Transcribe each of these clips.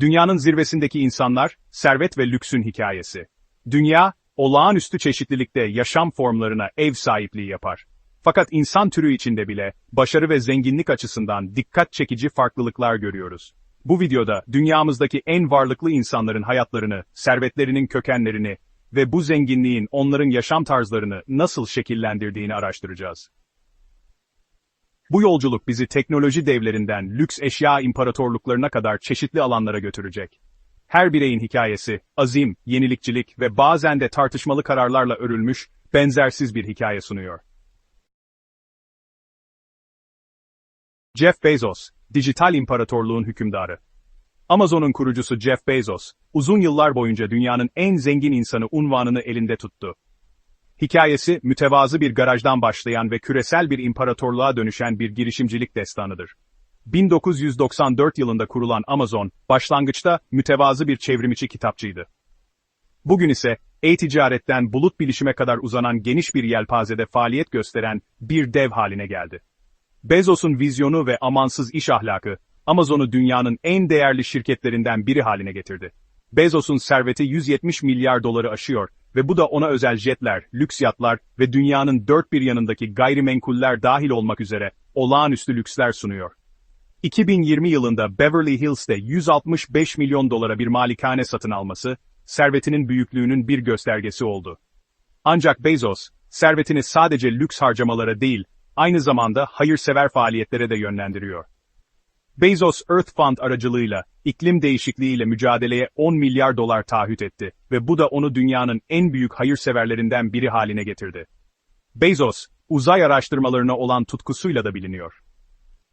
Dünyanın zirvesindeki insanlar, servet ve lüksün hikayesi. Dünya, olağanüstü çeşitlilikte yaşam formlarına ev sahipliği yapar. Fakat insan türü içinde bile, başarı ve zenginlik açısından dikkat çekici farklılıklar görüyoruz. Bu videoda, dünyamızdaki en varlıklı insanların hayatlarını, servetlerinin kökenlerini ve bu zenginliğin onların yaşam tarzlarını nasıl şekillendirdiğini araştıracağız. Bu yolculuk bizi teknoloji devlerinden lüks eşya imparatorluklarına kadar çeşitli alanlara götürecek. Her bireyin hikayesi, azim, yenilikçilik ve bazen de tartışmalı kararlarla örülmüş, benzersiz bir hikaye sunuyor. Jeff Bezos, dijital imparatorluğun hükümdarı. Amazon'un kurucusu Jeff Bezos, uzun yıllar boyunca dünyanın en zengin insanı unvanını elinde tuttu. Hikayesi, mütevazı bir garajdan başlayan ve küresel bir imparatorluğa dönüşen bir girişimcilik destanıdır. 1994 yılında kurulan Amazon, başlangıçta mütevazı bir çevrimiçi kitapçıydı. Bugün ise, e-ticaretten bulut bilişime kadar uzanan geniş bir yelpazede faaliyet gösteren bir dev haline geldi. Bezos'un vizyonu ve amansız iş ahlakı, Amazon'u dünyanın en değerli şirketlerinden biri haline getirdi. Bezos'un serveti 170 milyar doları aşıyor ve bu da ona özel jetler, lüks yatlar ve dünyanın dört bir yanındaki gayrimenkuller dahil olmak üzere olağanüstü lüksler sunuyor. 2020 yılında Beverly Hills'te 165 milyon dolara bir malikane satın alması, servetinin büyüklüğünün bir göstergesi oldu. Ancak Bezos, servetini sadece lüks harcamalara değil, aynı zamanda hayırsever faaliyetlere de yönlendiriyor. Bezos Earth Fund aracılığıyla iklim değişikliğiyle mücadeleye 10 milyar dolar taahhüt etti ve bu da onu dünyanın en büyük hayırseverlerinden biri haline getirdi. Bezos, uzay araştırmalarına olan tutkusuyla da biliniyor.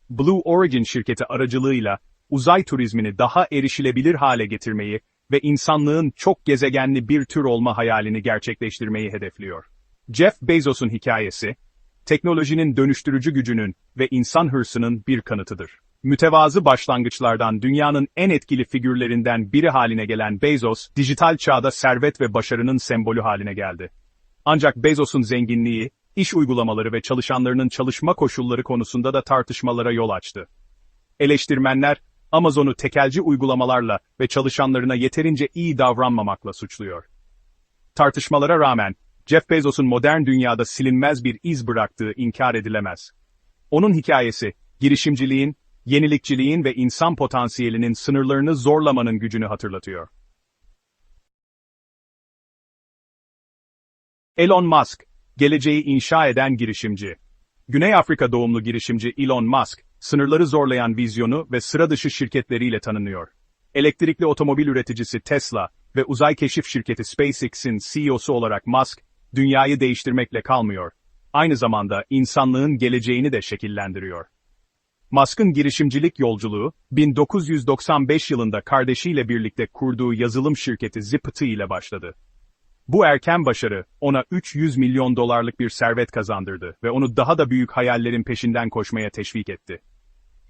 Blue Origin şirketi aracılığıyla uzay turizmini daha erişilebilir hale getirmeyi ve insanlığın çok gezegenli bir tür olma hayalini gerçekleştirmeyi hedefliyor. Jeff Bezos'un hikayesi, teknolojinin dönüştürücü gücünün ve insan hırsının bir kanıtıdır. Mütevazı başlangıçlardan dünyanın en etkili figürlerinden biri haline gelen Bezos, dijital çağda servet ve başarının sembolü haline geldi. Ancak Bezos'un zenginliği, iş uygulamaları ve çalışanlarının çalışma koşulları konusunda da tartışmalara yol açtı. Eleştirmenler, Amazon'u tekelci uygulamalarla ve çalışanlarına yeterince iyi davranmamakla suçluyor. Tartışmalara rağmen, Jeff Bezos'un modern dünyada silinmez bir iz bıraktığı inkar edilemez. Onun hikayesi, girişimciliğin, yenilikçiliğin ve insan potansiyelinin sınırlarını zorlamanın gücünü hatırlatıyor. Elon Musk, geleceği inşa eden girişimci. Güney Afrika doğumlu girişimci Elon Musk, sınırları zorlayan vizyonu ve sıra dışı şirketleriyle tanınıyor. Elektrikli otomobil üreticisi Tesla ve uzay keşif şirketi SpaceX'in CEO'su olarak Musk, dünyayı değiştirmekle kalmıyor. Aynı zamanda insanlığın geleceğini de şekillendiriyor. Musk'ın girişimcilik yolculuğu, 1995 yılında kardeşiyle birlikte kurduğu yazılım şirketi Zipity ile başladı. Bu erken başarı, ona 300 milyon dolarlık bir servet kazandırdı ve onu daha da büyük hayallerin peşinden koşmaya teşvik etti.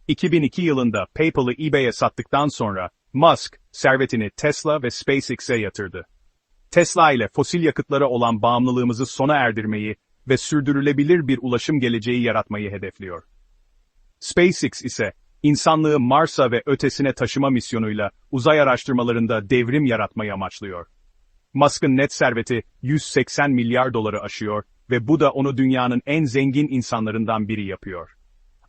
2002 yılında PayPal'ı eBay'e sattıktan sonra, Musk, servetini Tesla ve SpaceX'e yatırdı. Tesla ile fosil yakıtlara olan bağımlılığımızı sona erdirmeyi ve sürdürülebilir bir ulaşım geleceği yaratmayı hedefliyor. SpaceX ise, insanlığı Mars'a ve ötesine taşıma misyonuyla uzay araştırmalarında devrim yaratmayı amaçlıyor. Musk'ın net serveti 180 milyar doları aşıyor ve bu da onu dünyanın en zengin insanlarından biri yapıyor.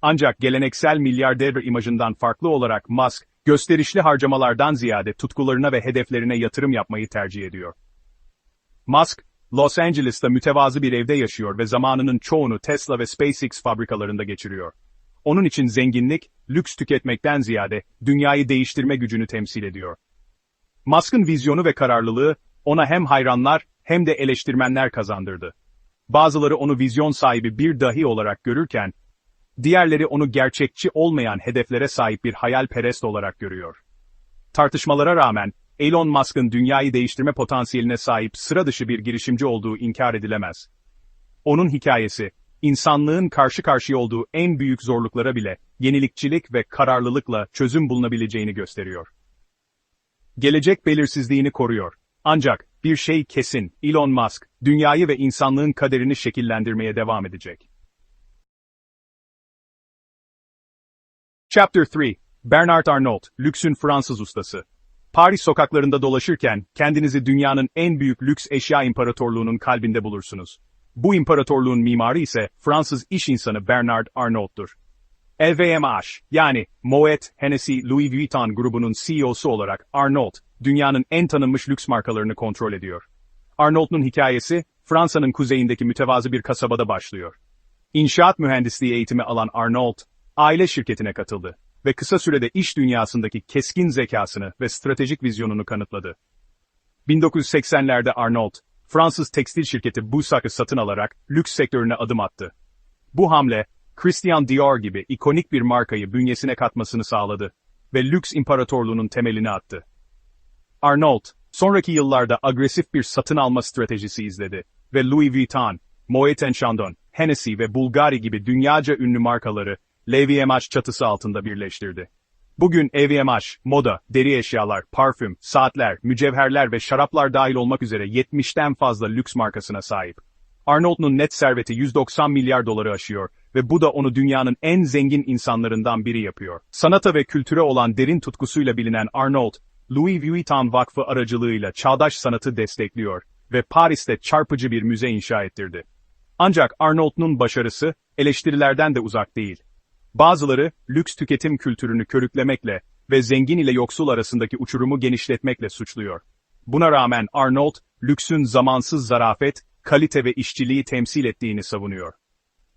Ancak geleneksel milyarder imajından farklı olarak Musk, gösterişli harcamalardan ziyade tutkularına ve hedeflerine yatırım yapmayı tercih ediyor. Musk, Los Angeles'ta mütevazı bir evde yaşıyor ve zamanının çoğunu Tesla ve SpaceX fabrikalarında geçiriyor. Onun için zenginlik, lüks tüketmekten ziyade dünyayı değiştirme gücünü temsil ediyor. Musk'ın vizyonu ve kararlılığı ona hem hayranlar hem de eleştirmenler kazandırdı. Bazıları onu vizyon sahibi bir dahi olarak görürken, diğerleri onu gerçekçi olmayan hedeflere sahip bir hayalperest olarak görüyor. Tartışmalara rağmen, Elon Musk'ın dünyayı değiştirme potansiyeline sahip sıra dışı bir girişimci olduğu inkar edilemez. Onun hikayesi, insanlığın karşı karşıya olduğu en büyük zorluklara bile yenilikçilik ve kararlılıkla çözüm bulunabileceğini gösteriyor. Gelecek belirsizliğini koruyor. Ancak bir şey kesin, Elon Musk, dünyayı ve insanlığın kaderini şekillendirmeye devam edecek. Chapter 3 Bernard Arnault, lüksün Fransız ustası. Paris sokaklarında dolaşırken kendinizi dünyanın en büyük lüks eşya imparatorluğunun kalbinde bulursunuz. Bu imparatorluğun mimarı ise Fransız iş insanı Bernard Arnault'tur. LVMH yani Moet Hennessy Louis Vuitton grubunun CEO'su olarak Arnault, dünyanın en tanınmış lüks markalarını kontrol ediyor. Arnault'un hikayesi, Fransa'nın kuzeyindeki mütevazı bir kasabada başlıyor. İnşaat mühendisliği eğitimi alan Arnault, aile şirketine katıldı ve kısa sürede iş dünyasındaki keskin zekasını ve stratejik vizyonunu kanıtladı. 1980'lerde Arnault, Fransız tekstil şirketi Busac'ı satın alarak lüks sektörüne adım attı. Bu hamle, Christian Dior gibi ikonik bir markayı bünyesine katmasını sağladı ve lüks imparatorluğunun temelini attı. Arnault, sonraki yıllarda agresif bir satın alma stratejisi izledi ve Louis Vuitton, Moet Chandon, Hennessy ve Bulgari gibi dünyaca ünlü markaları LVMH çatısı altında birleştirdi. Bugün LVMH, moda, deri eşyalar, parfüm, saatler, mücevherler ve şaraplar dahil olmak üzere 70'ten fazla lüks markasına sahip. Arnold'un net serveti 190 milyar doları aşıyor ve bu da onu dünyanın en zengin insanlarından biri yapıyor. Sanata ve kültüre olan derin tutkusuyla bilinen Arnold, Louis Vuitton Vakfı aracılığıyla çağdaş sanatı destekliyor ve Paris'te çarpıcı bir müze inşa ettirdi. Ancak Arnold'un başarısı, eleştirilerden de uzak değil. Bazıları, lüks tüketim kültürünü körüklemekle ve zengin ile yoksul arasındaki uçurumu genişletmekle suçluyor. Buna rağmen Arnold, lüksün zamansız zarafet, kalite ve işçiliği temsil ettiğini savunuyor.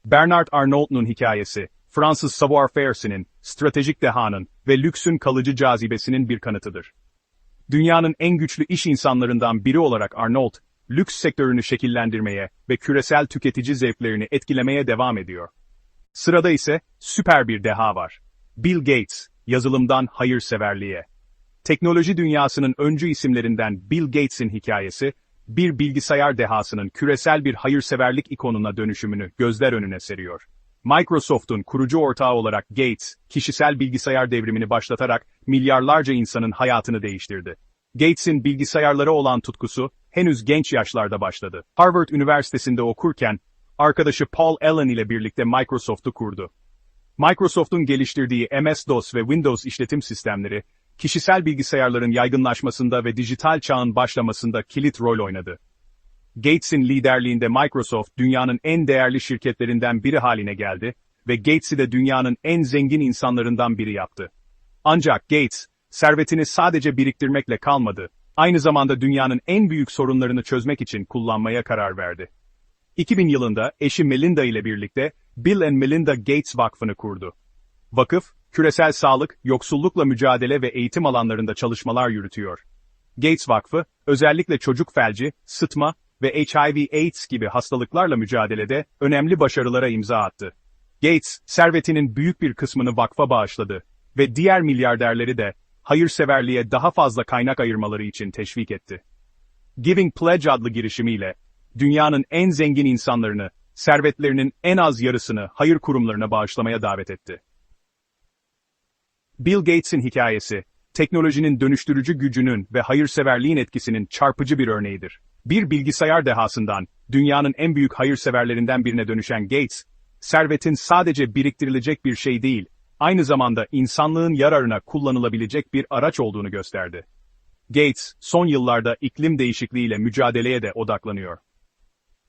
Bernard Arnault'un hikayesi, Fransız savoir-faire'sinin, stratejik dehanın ve lüksün kalıcı cazibesinin bir kanıtıdır. Dünyanın en güçlü iş insanlarından biri olarak Arnault, lüks sektörünü şekillendirmeye ve küresel tüketici zevklerini etkilemeye devam ediyor. Sırada ise süper bir deha var. Bill Gates, yazılımdan hayırseverliğe. Teknoloji dünyasının öncü isimlerinden Bill Gates'in hikayesi, bir bilgisayar dehasının küresel bir hayırseverlik ikonuna dönüşümünü gözler önüne seriyor. Microsoft'un kurucu ortağı olarak Gates, kişisel bilgisayar devrimini başlatarak milyarlarca insanın hayatını değiştirdi. Gates'in bilgisayarlara olan tutkusu henüz genç yaşlarda başladı. Harvard Üniversitesi'nde okurken arkadaşı Paul Allen ile birlikte Microsoft'u kurdu. Microsoft'un geliştirdiği MS-DOS ve Windows işletim sistemleri, kişisel bilgisayarların yaygınlaşmasında ve dijital çağın başlamasında kilit rol oynadı. Gates'in liderliğinde Microsoft dünyanın en değerli şirketlerinden biri haline geldi ve Gates'i de dünyanın en zengin insanlarından biri yaptı. Ancak Gates, servetini sadece biriktirmekle kalmadı, aynı zamanda dünyanın en büyük sorunlarını çözmek için kullanmaya karar verdi. 2000 yılında eşi Melinda ile birlikte Bill and Melinda Gates Vakfı'nı kurdu. Vakıf, küresel sağlık, yoksullukla mücadele ve eğitim alanlarında çalışmalar yürütüyor. Gates Vakfı, özellikle çocuk felci, sıtma ve HIV-AIDS gibi hastalıklarla mücadelede önemli başarılara imza attı. Gates, servetinin büyük bir kısmını vakfa bağışladı ve diğer milyarderleri de hayırseverliğe daha fazla kaynak ayırmaları için teşvik etti. Giving Pledge adlı girişimiyle, dünyanın en zengin insanlarını, servetlerinin en az yarısını hayır kurumlarına bağışlamaya davet etti. Bill Gates'in hikayesi, teknolojinin dönüştürücü gücünün ve hayırseverliğin etkisinin çarpıcı bir örneğidir. Bir bilgisayar dehasından, dünyanın en büyük hayırseverlerinden birine dönüşen Gates, servetin sadece biriktirilecek bir şey değil, aynı zamanda insanlığın yararına kullanılabilecek bir araç olduğunu gösterdi. Gates, son yıllarda iklim değişikliğiyle mücadeleye de odaklanıyor.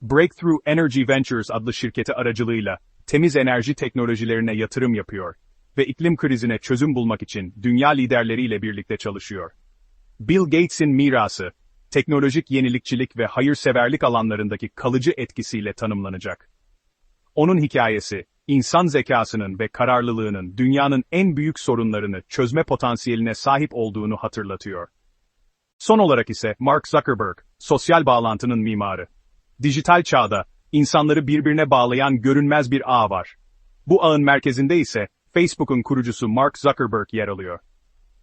Breakthrough Energy Ventures adlı şirketi aracılığıyla, temiz enerji teknolojilerine yatırım yapıyor ve iklim krizine çözüm bulmak için dünya liderleriyle birlikte çalışıyor. Bill Gates'in mirası, teknolojik yenilikçilik ve hayırseverlik alanlarındaki kalıcı etkisiyle tanımlanacak. Onun hikayesi, insan zekasının ve kararlılığının dünyanın en büyük sorunlarını çözme potansiyeline sahip olduğunu hatırlatıyor. Son olarak ise Mark Zuckerberg, sosyal bağlantının mimarı. Dijital çağda, insanları birbirine bağlayan görünmez bir ağ var. Bu ağın merkezinde ise Facebook'un kurucusu Mark Zuckerberg yer alıyor.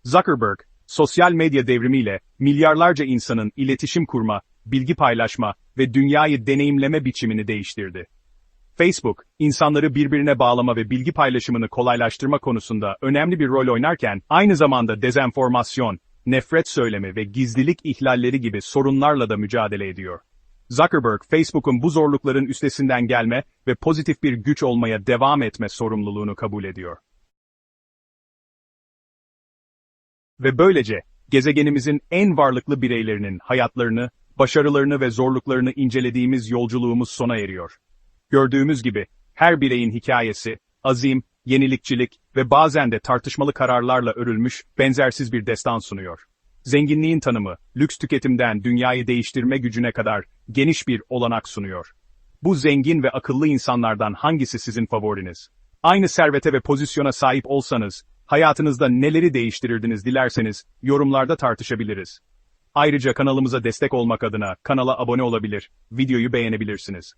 Zuckerberg, sosyal medya devrimiyle milyarlarca insanın iletişim kurma, bilgi paylaşma ve dünyayı deneyimleme biçimini değiştirdi. Facebook, insanları birbirine bağlama ve bilgi paylaşımını kolaylaştırma konusunda önemli bir rol oynarken, aynı zamanda dezenformasyon, nefret söylemi ve gizlilik ihlalleri gibi sorunlarla da mücadele ediyor. Zuckerberg, Facebook'un bu zorlukların üstesinden gelme ve pozitif bir güç olmaya devam etme sorumluluğunu kabul ediyor. Ve böylece, gezegenimizin en varlıklı bireylerinin hayatlarını, başarılarını ve zorluklarını incelediğimiz yolculuğumuz sona eriyor. Gördüğümüz gibi, her bireyin hikayesi, azim, yenilikçilik ve bazen de tartışmalı kararlarla örülmüş, benzersiz bir destan sunuyor. Zenginliğin tanımı, lüks tüketimden dünyayı değiştirme gücüne kadar geniş bir olanak sunuyor. Bu zengin ve akıllı insanlardan hangisi sizin favoriniz? Aynı servete ve pozisyona sahip olsanız, hayatınızda neleri değiştirirdiniz dilerseniz, yorumlarda tartışabiliriz. Ayrıca kanalımıza destek olmak adına kanala abone olabilir, videoyu beğenebilirsiniz.